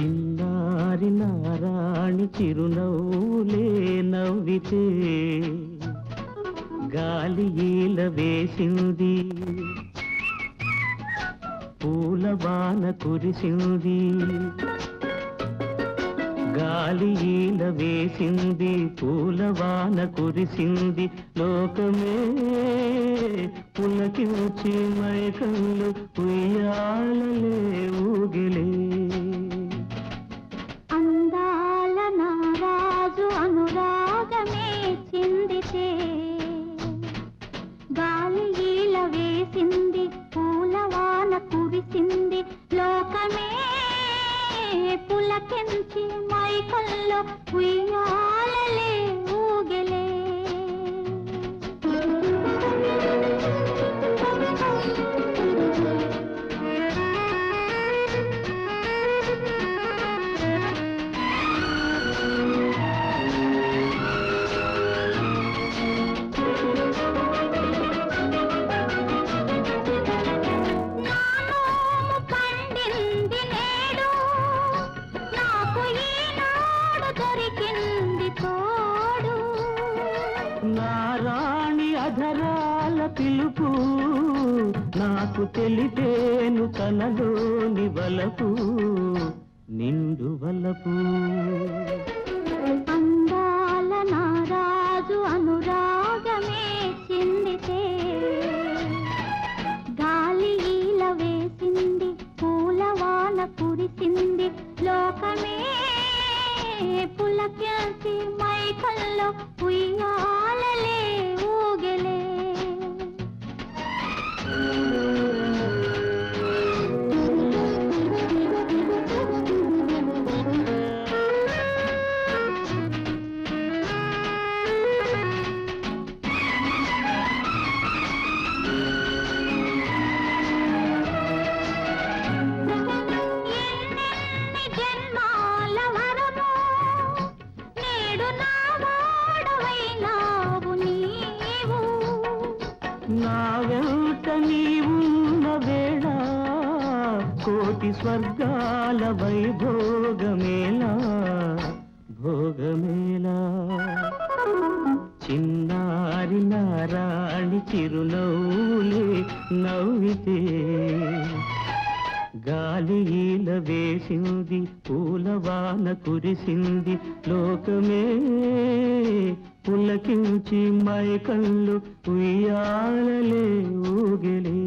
చిన్నారి నారాణి చిరునవ్వులే నవ్వితే గాలి ఈల వేసింది. పూల బాన కురిసింది. గాలి ఈల వేసింది. పూల వాన కురిసింది. లోకమే పులకించి మైకళ్ళు ఉయ్యాలలే నారాణి అధరాల పిలుపు నాకు తెలిపేను తనలోని వలపు నిండు వలపు. అందాల నారాజు అనురాగమే చిందితే గాలి ఈల వేసింది పూలవాన కురిసింది లోకమే పులకేసి మైకల్లో ఉయ్యాలలే నా వెంట నీవున్న వేళ కోటి స్వర్గాల వైభోగమేలా భోగమేలా చిన్నారి నారాణి చిరునవ్వులే నవ్వితే గాలి ఈల వేసింది పూలవాన కురిసింది లోకమే. పులకించి మైకళ్ళు ఉయ్యాలలే ఊగిలే.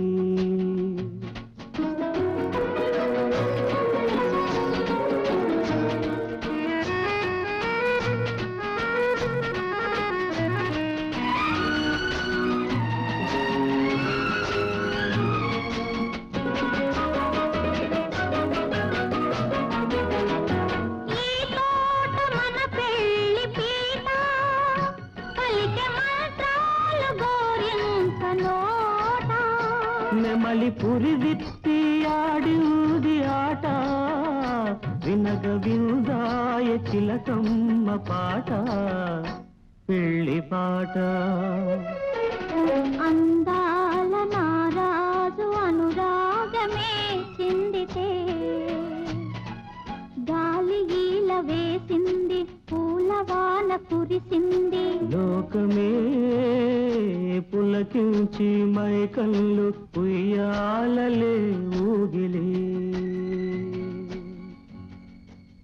నెమలి పురి విత్తి ఆడింది ఆట. వినగ విందాయ చిలకమ్మ పాట. పెళ్ళి పాట. అందాల నారాజు అనురాగమే చిందితే గాలి ఈల వేసింది చల్లవాన కురిసింది. లోకమే పులకించి మైకల్లు ఉయ్యాలలే ఊగిలే.